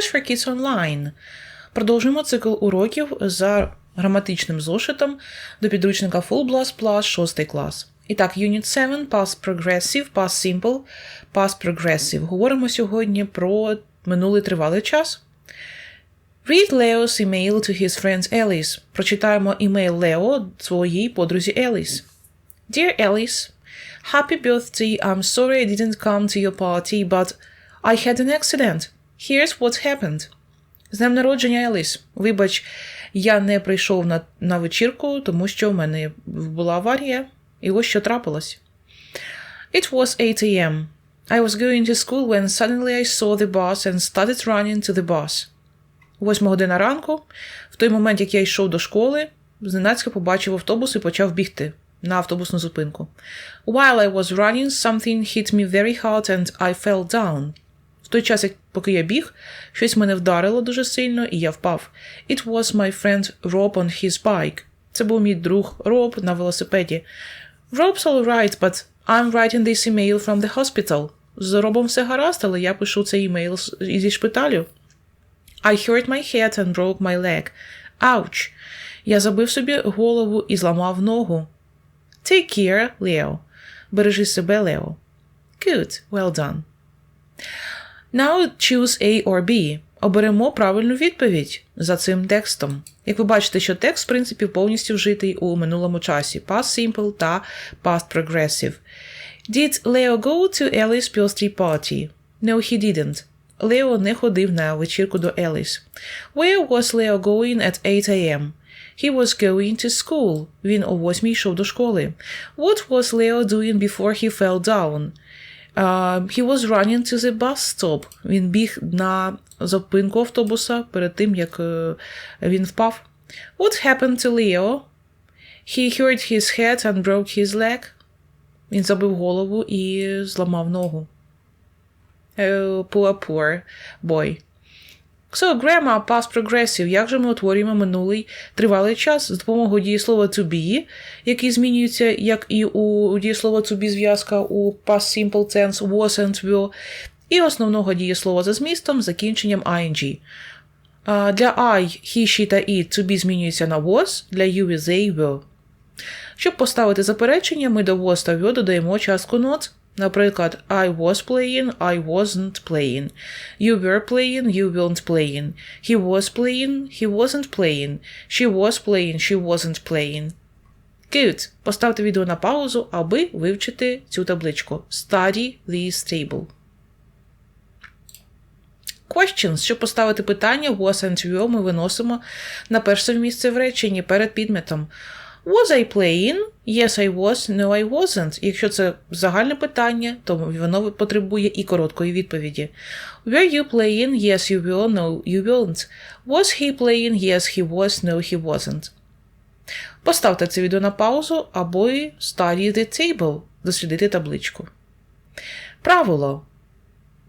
English for Kids Online. Продовжуємо цикл уроків за граматичним зошитом до підручника Full Blast Plus 6 клас. І так, Unit 7, Past Progressive, Past Simple, Past Progressive. Говоримо сьогодні про минулий тривалий час. Read Leo's email to his friend Alice. Прочитаємо імейл Лео своїй подрузі Еліс. Dear Alice, Happy birthday. I'm sorry I didn't come to your party, but I had an accident. Here's what happened. З днем народження, Еліс. Вибач, я не прийшов на, на вечірку, тому що в мене була аварія, і ось що трапилось. It was 8 a.m. I was going to school when suddenly I saw the bus and started running to the bus. Восьма година ранку, в той момент, як я йшов до школи, зненацька побачив автобус і почав бігти на автобусну зупинку. While I was running, something hit me very hard and I fell down. В той час, як поки я біг, щось мене вдарило дуже сильно, і я впав. It was my friend Rob on his bike. Це був мій друг Роб на велосипеді. Rob's all right, but I'm writing this email from the hospital. З Робом все гаразд, але я пишу цей імейл зі шпиталю. I hurt my head and broke my leg. Ouch! Я забив собі голову і зламав ногу. Take care, Leo. Бережи себе, Лео. Good, well done. Now choose A or B. Оберемо правильну відповідь за цим текстом. Як ви бачите, що текст, в принципі, повністю вжитий у минулому часі past simple та past progressive. Did Leo go to Ellie's birthday party? No, he didn't. Лео не ходив на вечірку до Еліс. Where was Leo going at 8 a.m.? He was going to school. Він о 8 йшов до школи. What was Leo doing before he fell down? Uh, he was running to the bus stop. Він біг на зупинку автобуса перед тим, як е, він впав. What happened to Leo? He hurt his head and broke his leg. Він забив голову і зламав ногу. Oh, poor, poor boy. So, grammar, past progressive. Як же ми утворюємо минулий тривалий час з допомогою дієслова to be, який змінюється, як і у дієслова to be зв'язка у past simple tense, was and were, і основного дієслова за змістом закінченням ing. Для I, he, she та it to be змінюється на was, для you, they, were. Щоб поставити заперечення, ми до was та were додаємо частку not. Наприклад, I was playing, I wasn't playing. You were playing, you weren't playing. He was playing, he wasn't playing. She was playing, she wasn't playing. Good. Поставте відео на паузу, аби вивчити цю табличку. Study this table. Questions. Щоб поставити питання, was and were ми виносимо на перше місце в реченні перед підметом. Was I playing? Yes, I was. No, I wasn't. Якщо це загальне питання, то воно потребує і короткої відповіді. Were you playing? Yes, you were. No, you weren't. Was he playing? Yes, he was. No, he wasn't. Поставте це відео на паузу або study the table. Дослідити табличку. Правило.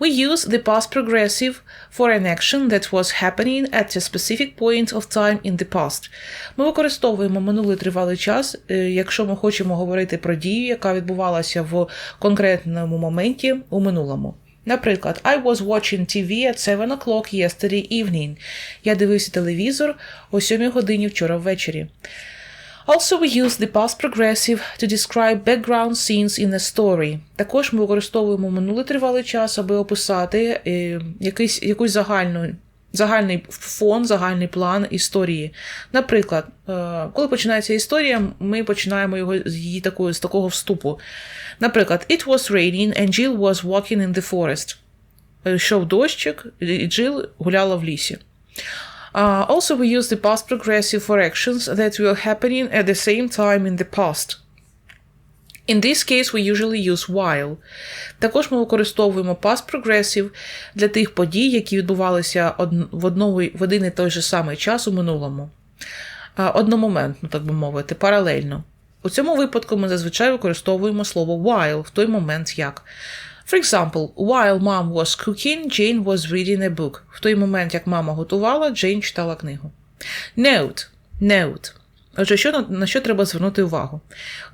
We use the past progressive for an action that was happening at a specific point of time in the past. Ми використовуємо минулий тривалий час, е, якщо ми хочемо говорити про дію, яка відбувалася в конкретному моменті у минулому. Наприклад, I was watching TV at 7 o'clock yesterday evening. Я дивився телевізор о 7 годині вчора ввечері. Also, we use the past progressive to describe background scenes in a story. Також ми використовуємо минулий тривалий час, аби описати е, якийсь, якусь загальну, загальний фон, загальний план історії. Наприклад, е, коли починається історія, ми починаємо його її такої, з такого вступу. Наприклад, It was raining and Jill was walking in the forest. Е, Йшов дощик, і Джил гуляла в лісі. Uh, also, we use the past progressive for actions that were happening at the same time in the past. In this case, we usually use while. Також ми використовуємо past progressive для тих подій, які відбувалися в, одного, в один і той же самий час у минулому. Одномоментно, так би мовити, паралельно. У цьому випадку ми зазвичай використовуємо слово while в той момент як. For example, while mom was cooking, Jane was reading a book. В той момент, як мама готувала, Джейн читала книгу. Note. Note. Отже, що на, на що треба звернути увагу?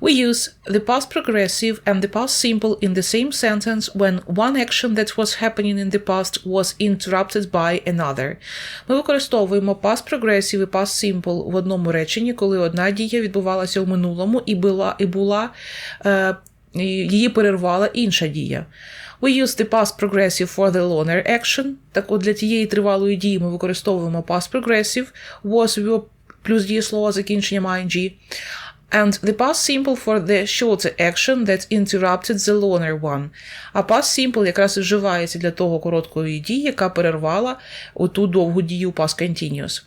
We use the past progressive and the past simple in the same sentence when one action that was happening in the past was interrupted by another. Ми використовуємо past progressive і past simple в одному реченні, коли одна дія відбувалася у минулому і була, і була е, її перервала інша дія. We use the past progressive for the longer action. Так от для тієї тривалої дії ми використовуємо past progressive, was verb плюс дієслово закінченням ing. And the past simple for the shorter action that interrupted the longer one. А past simple якраз і вживається для того короткої дії, яка перервала оту довгу дію past continuous.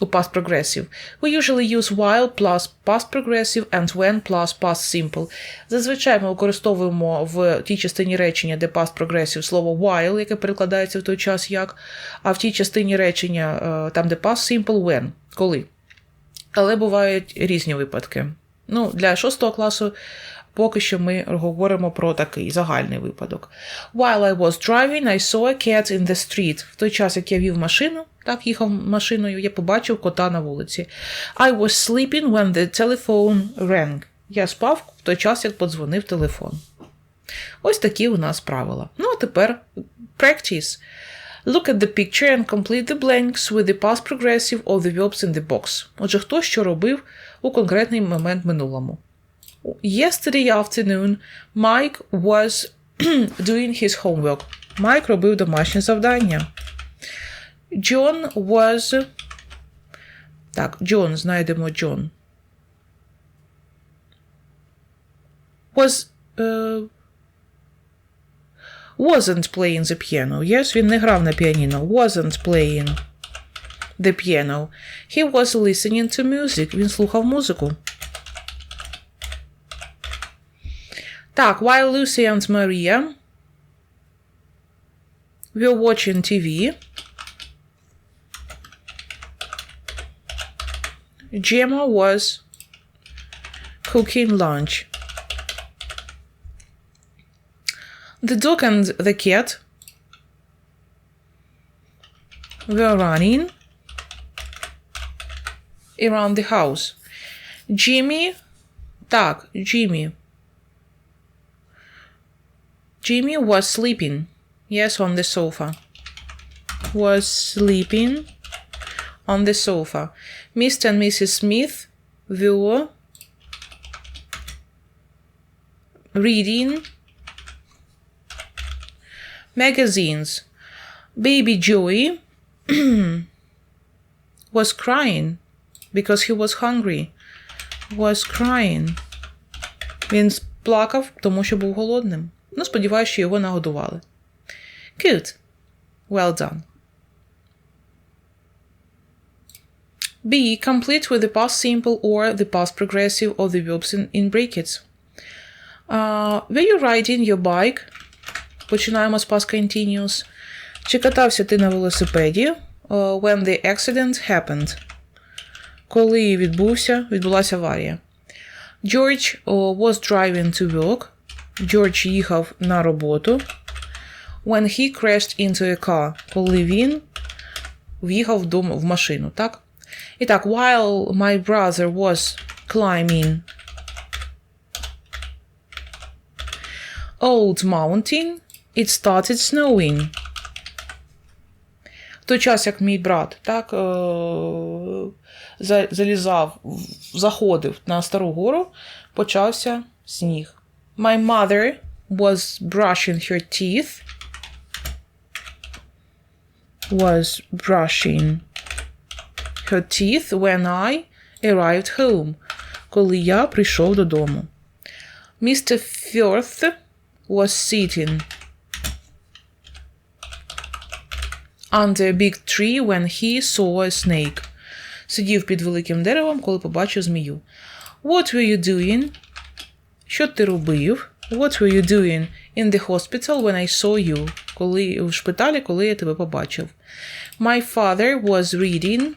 У past progressive. We usually use while plus past progressive and when plus past simple. Зазвичай ми використовуємо в тій частині речення, де past progressive слово while, яке перекладається в той час як, а в тій частині речення, е, там, де past simple when, коли. Але бувають різні випадки. Ну, для шостого класу поки що ми говоримо про такий загальний випадок. While I was driving, I saw a cat in the street. В той час, як я вів машину, так, їхав машиною, я побачив кота на вулиці. I was sleeping when the telephone rang. Я спав в той час, як подзвонив телефон. Ось такі у нас правила. Ну, а тепер practice. Look at the picture and complete the blanks with the past progressive or the verbs in the box. Отже, хто що робив у конкретний момент минулому. Yesterday afternoon, Mike was doing his homework. Майк робив домашнє завдання. John was. Так, John, знайдемо John. Was. Uh, wasn't playing the piano. Yes, він не грав на піаніно. Wasn't playing the piano. He was listening to music. Він слухав музику. Так, while Lucy and Maria were watching TV, GMO was cooking lunch. The dog and the cat were running around the house. Jimmy, dog, Jimmy. Jimmy was sleeping. Yes, on the sofa. Was sleeping on the sofa. Mr. and Mrs. Smith were reading magazines. Baby Joey was crying because he was hungry. Was crying. Він плакав, тому що був голодним. Ну, сподіваюся, що його нагодували. Good. Well done. B. Complete with the past simple or the past progressive or the verbs in, in brackets. Uh, were you riding your bike? Починаємо з past continuous. Чи катався ти на велосипеді? Uh, when the accident happened. Коли відбувся, відбулася аварія. George uh, was driving to work. George їхав на роботу. When he crashed into a car. Коли він в'їхав в, дом, в машину, так? І так, while my brother was climbing Old Mountain, it started snowing. В той час, як мій брат так, е- залізав, заходив на стару гору, почався сніг. My mother was brushing her teeth. Was brushing her teeth when I arrived home. Коли я прийшов додому. Mr. Firth was sitting under a big tree when he saw a snake. Сидів під великим деревом, коли побачив змію. What were you doing? Що ти робив? What were you doing in the hospital when I saw you? Коли в шпиталі, коли я тебе побачив. My father was reading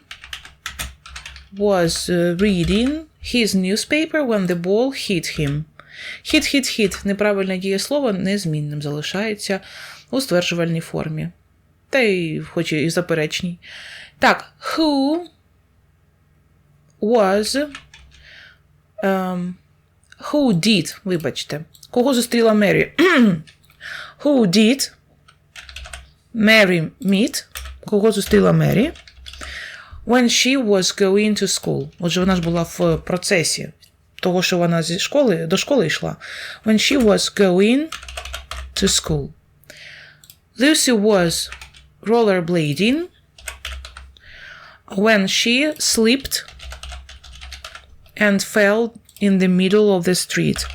was reading his newspaper when the ball hit him. Hit, hit, hit. Неправильне дієслово незмінним залишається у стверджувальній формі. Та й хоч і заперечній. Так, who was Ем, who did, вибачте. Кого зустріла Мері? who did Mary meet? Кого зустріла Мері? When she was going to school. Отже, вона ж була в процесі того, що вона зі школи до школи йшла. When she was going to school. Lucy was rollerblading when she slipped and fell in the middle of the street.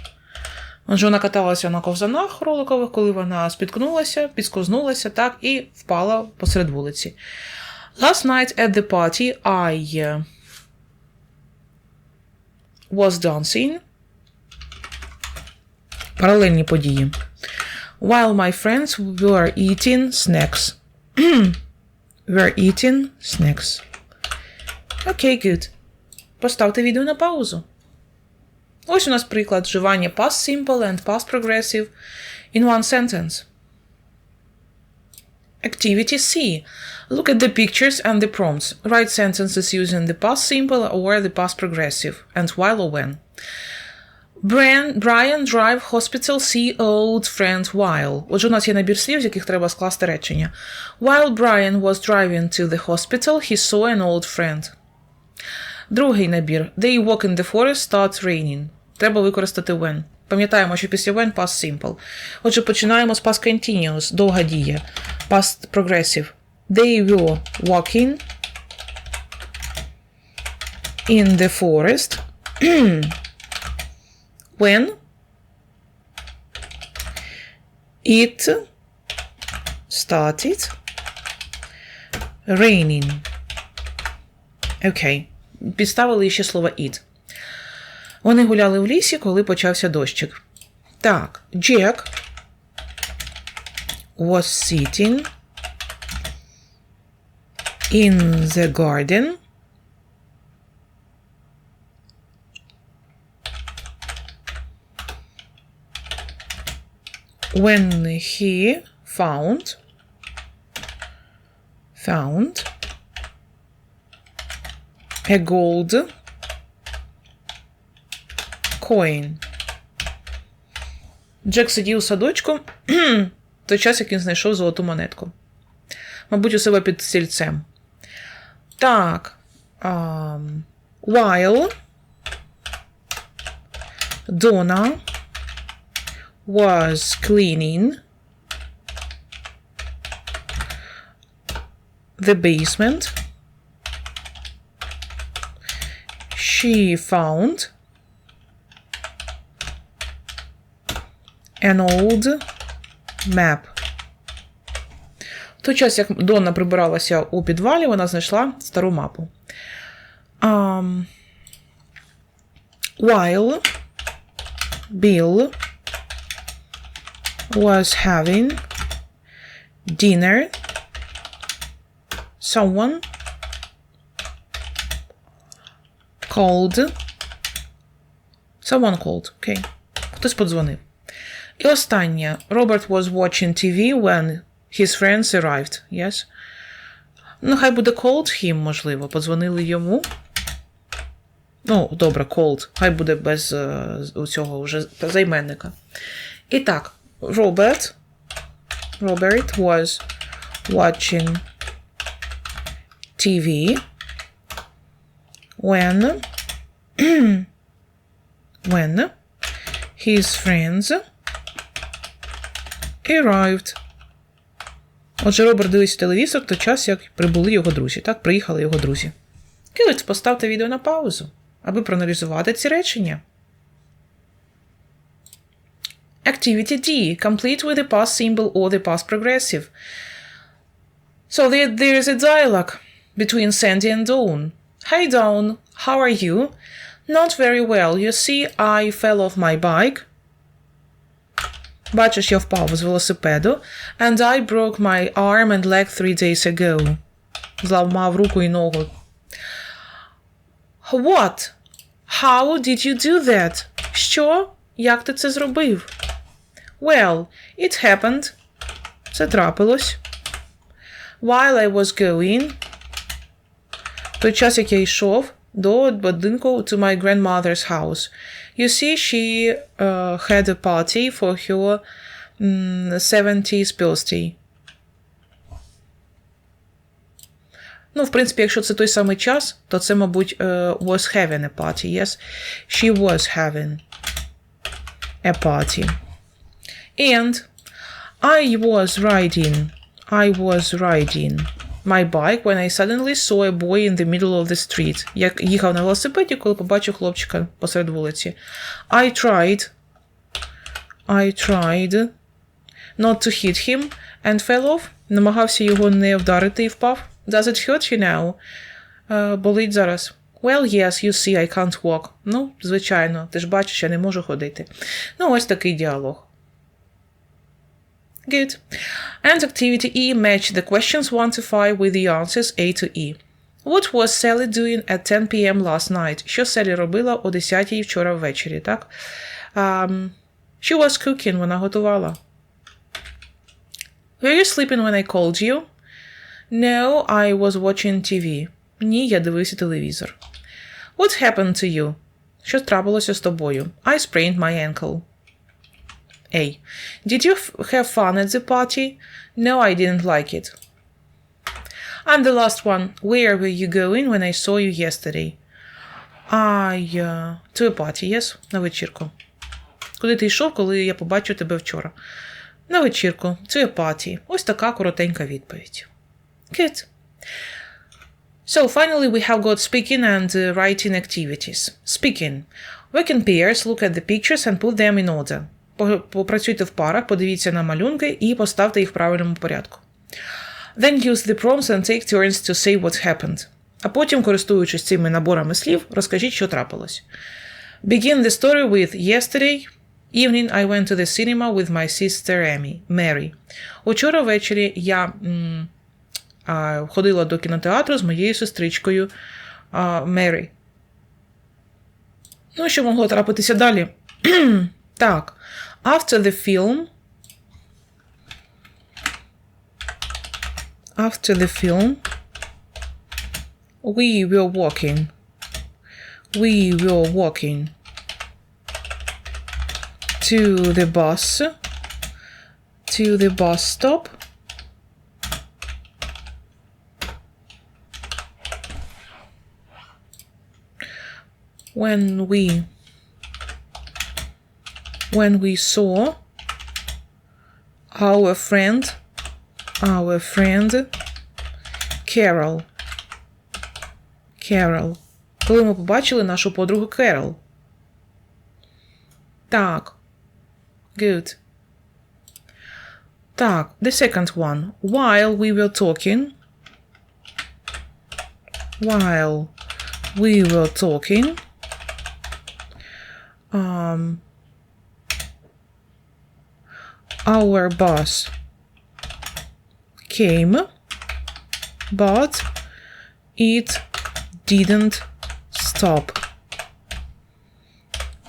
Отже, вона каталася на ковзанах роликових, коли вона спіткнулася, підскознулася, так, і впала посеред вулиці. Last night at the party I uh, was dancing. Паралельні події. While my friends were eating snacks. were eating snacks. Окей, okay, good. Поставте відео на паузу. Ось у нас приклад вживання past simple and past progressive in one sentence. Activity C. Look at the pictures and the prompts. Write sentences using the past simple or the past progressive, and while or when. Brian, Brian drive hospital see old friend while. Отже, у нас є набір слів, з яких треба скласти речення. While Brian was driving to the hospital, he saw an old friend. Другий набір. They walk in the forest, start raining. Треба використати when. Пам'ятаємо, що після when past simple. Отже, починаємо з past continuous, довга дія. Past progressive. They were walking in the forest when it started raining. Окей. Okay. Підставили ще слово it. Вони гуляли в лісі, коли почався дощик. Так, Jack was sitting in the garden when he found found a gold coin. Джек сидів у садочку в той час, як він знайшов золоту монетку. Мабуть, у себе під стільцем. Так. Um, while Donna was cleaning the basement, she found an old map. В той час, як Донна прибиралася у підвалі, вона знайшла стару мапу. Um, while Bill was having dinner, someone called. Someone called. Okay. Хтось подзвонив. І останнє. Robert was watching TV when his friends arrived. Yes? Ну, хай буде called him, можливо. Подзвонили йому. Ну, добре, cold. Хай буде без uh, цього вже займенника. І так, Robert. Robert was watching TV when when his friends arrived. Отже, Роберт дивився телевізор той час, як прибули його друзі. Так, приїхали його друзі. Килиць, поставте відео на паузу, аби проаналізувати ці речення. Activity D. Complete with the past simple or the past progressive. So there, there is a dialogue between Sandy and Dawn. Hi Dawn, how are you? Not very well. You see, I fell off my bike. Бачиш, я впав з велосипеду. And I broke my arm and leg three days ago. Зламав руку і ногу. What? How did you do that? Що? Як ти це зробив? Well, it happened. Це трапилось. While I was going. Той час, як я йшов. до будинку to my grandmother's house. You see, she uh, had a party for her mm, 70th birthday. Ну, в принципі, якщо це той самий час, то це, мабуть, е, was having a party, yes? She was having a party. And I was riding, I was riding my bike when I suddenly saw a boy in the middle of the street. Я їхав на велосипеді, коли побачив хлопчика посеред вулиці. I tried, I tried not to hit him and fell off. Намагався його не вдарити і впав. Does it hurt you now? Е, болить зараз. Well, yes, you see, I can't walk. Ну, звичайно, ти ж бачиш, я не можу ходити. Ну, ось такий діалог. Good. And activity E match the questions 1 to 5 with the answers A to E. What was Sally doing at 10 p.m. last night? Що Селі робила о 10 вчора ввечері, так? Um, she was cooking, вона готувала. Were you sleeping when I called you? No, I was watching TV. Ні, я дивився телевізор. What happened to you? Що трапилося з тобою? I sprained my ankle. A. Did you f- have fun at the party? No, I didn't like it. And the last one. Where were you going when I saw you yesterday? I. Uh, to a party, yes? На вечірку. Куди ти йшов, коли я побачив тебе вчора? На вечірку. To a party. Ось така коротенька відповідь. Good. So finally, we have got speaking and uh, writing activities. Speaking. Work in pairs, look at the pictures and put them in order. По- Попрацюйте в парах, подивіться на малюнки і поставте їх в правильному порядку. Then use the prompts and take turns to say what happened. А потім, користуючись цими наборами слів, розкажіть, що трапилось. Begin the story with yesterday evening I went to the cinema with my sister Amy, Mary. Учора ввечері я м, а, ходила до кінотеатру з моєю сестричкою а, Мері. Ну, що могло трапитися далі? так. After the film. After the film. We were walking. We were walking to the bus. To the bus stop. when we when we saw our friend our friend Carol. Carol. Коли ми побачили нашу подругу Керол. Так. Good. Так, the second one. While we were talking. While we were talking. Um, our boss came, but it didn't stop.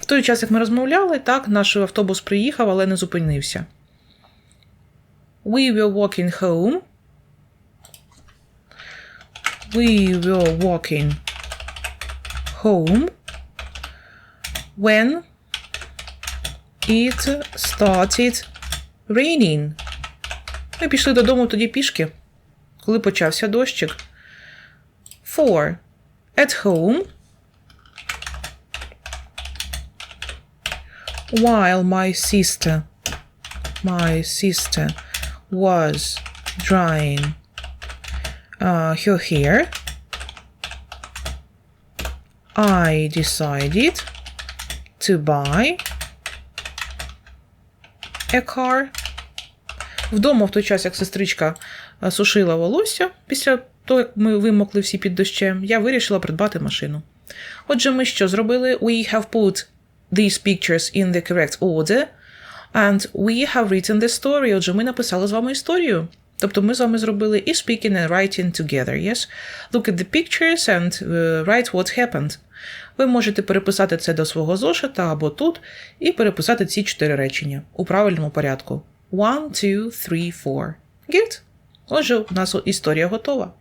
В той час, як ми розмовляли, так, наш автобус приїхав, але не зупинився. We were walking home. We were walking home when it started raining. Ми пішли додому тоді пішки, коли почався дощик. Four. At home. While my sister, my sister was drying uh, her hair, I decided to buy a. Вдома в той час, як сестричка е, сушила волосся після того, як ми вимокли всі під дощем, я вирішила придбати машину. Отже, ми що зробили? We have put these pictures in the correct order, and we have written the story. Отже, ми написали з вами історію. Тобто ми з вами зробили і speaking and writing together, yes? Look at the pictures and uh, write what happened. Ви можете переписати це до свого зошита або тут, і переписати ці чотири речення у правильному порядку. One, two, three, four. Good. Отже, у нас історія готова.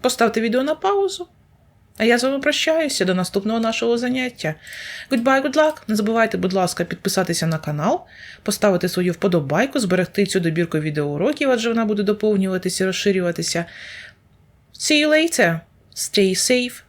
поставте відео на паузу. А я з вами прощаюся до наступного нашого заняття. Goodbye, good luck! Не забувайте, будь ласка, підписатися на канал, поставити свою вподобайку, зберегти цю добірку відеоуроків, адже вона буде доповнюватися, розширюватися. See you later. Stay safe.